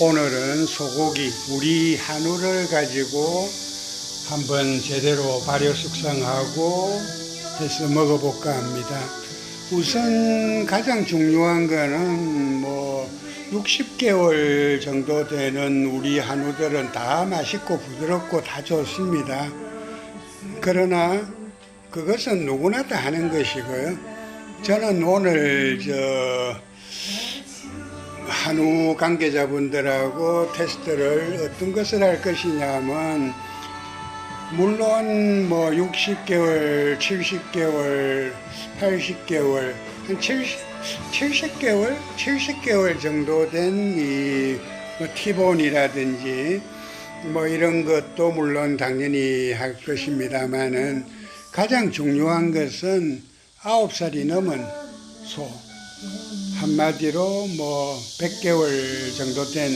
오늘은 소고기, 우리 한우를 가지고 한번 제대로 발효 숙성하고 해서 먹어볼까 합니다. 우선 가장 중요한 거는 뭐 60개월 정도 되는 우리 한우들은 다 맛있고 부드럽고 다 좋습니다. 그러나 그것은 누구나 다 하는 것이고요. 저는 오늘 저 한우 관계자분들하고 테스트를 어떤 것을 할 것이냐면 물론 뭐 60개월, 70개월, 80개월, 한 70, 70개월, 70개월 정도 된이 뭐 티본이라든지 뭐 이런 것도 물론 당연히 할 것입니다만은 가장 중요한 것은 9살이 넘은 소. 한마디로 뭐 100개월 정도 된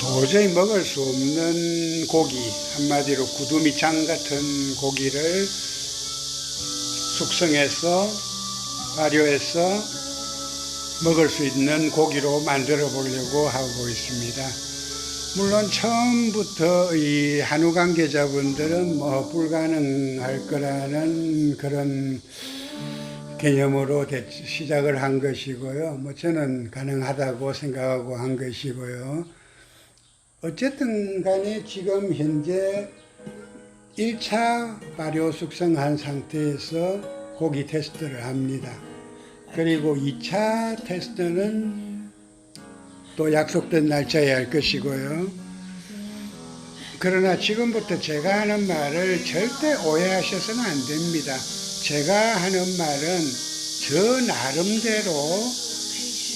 도저히 먹을 수 없는 고기, 한마디로 구두미창 같은 고기를 숙성해서 발효해서 먹을 수 있는 고기로 만들어 보려고 하고 있습니다. 물론 처음부터 이 한우 관계자분들은 뭐 불가능할 거라는 그런 개념으로 대- 시작을 한 것이고요. 뭐 저는 가능하다고 생각하고 한 것이고요. 어쨌든 간에 지금 현재 1차 발효 숙성한 상태에서 고기 테스트를 합니다. 그리고 2차 테스트는 또 약속된 날짜에 할 것이고요. 그러나 지금부터 제가 하는 말을 절대 오해하셔서는 안 됩니다. 제가 하는 말은 저 나름대로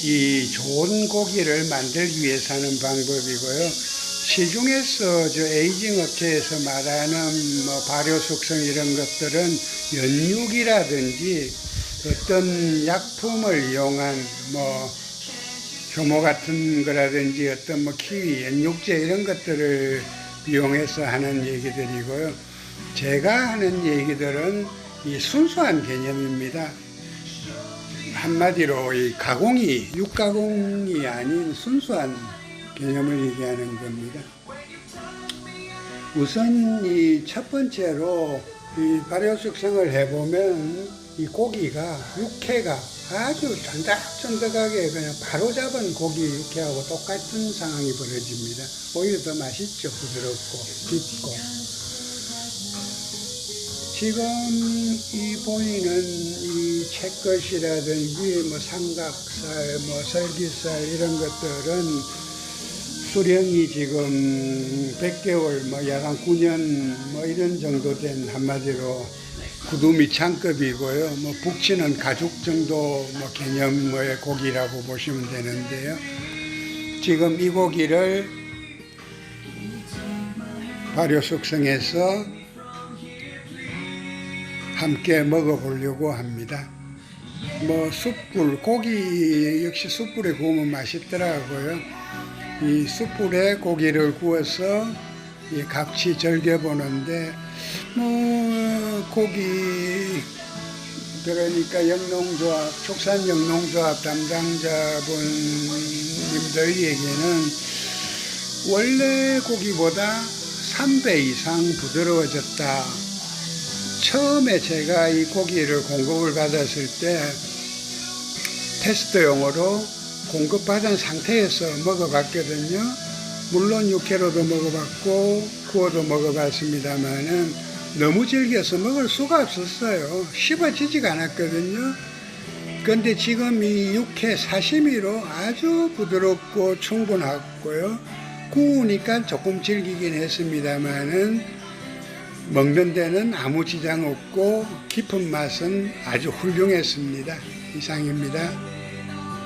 이 좋은 고기를 만들기 위해서 하는 방법이고요. 시중에서 저 에이징 업체에서 말하는 뭐 발효 숙성 이런 것들은 연육이라든지 어떤 약품을 이용한 뭐 효모 같은 거라든지 어떤 뭐 키위, 연육제 이런 것들을 이용해서 하는 얘기들이고요. 제가 하는 얘기들은 이 순수한 개념입니다. 한마디로 이 가공이 육가공이 아닌 순수한 개념을 얘기하는 겁니다. 우선 이 첫 번째로 이 발효 숙성을 해보면 이 고기가 육회가 아주 쫀득쫀득하게 그냥 바로 잡은 고기 육회하고 똑같은 상황이 벌어집니다. 오히려 더 맛있죠. 부드럽고 깊고. 지금 이 보이는 이 채것이라든지 뭐 삼각살, 뭐 설기살 이런 것들은 수령이 지금 100개월, 뭐 야간 9년 뭐 이런 정도 된 한마디로 구두미 창급이고요. 뭐 북치는 가죽 정도 뭐 개념의 고기라고 보시면 되는데요. 지금 이 고기를 발효 숙성해서 함께 먹어보려고 합니다. 뭐 숯불 고기 역시 숯불에 구우면 맛있더라고요. 이 숯불에 고기를 구워서 이 같이 절겨보는데 뭐 고기 그러니까 영농조합 축산 영농조합 담당자분님들 얘기는 원래 고기보다 3배 이상 부드러워졌다. 처음에 제가 이 고기를 공급을 받았을 때 테스트용으로 공급받은 상태에서 먹어봤거든요. 물론 육회로도 먹어봤고 구워도 먹어봤습니다만은 너무 질겨서 먹을 수가 없었어요. 씹어지지가 않았거든요. 근데 지금 이 육회 사시미로 아주 부드럽고 충분하고요. 구우니까 조금 질기긴 했습니다만은 먹는 데는 아무 지장 없고 깊은 맛은 아주 훌륭했습니다. 이상입니다.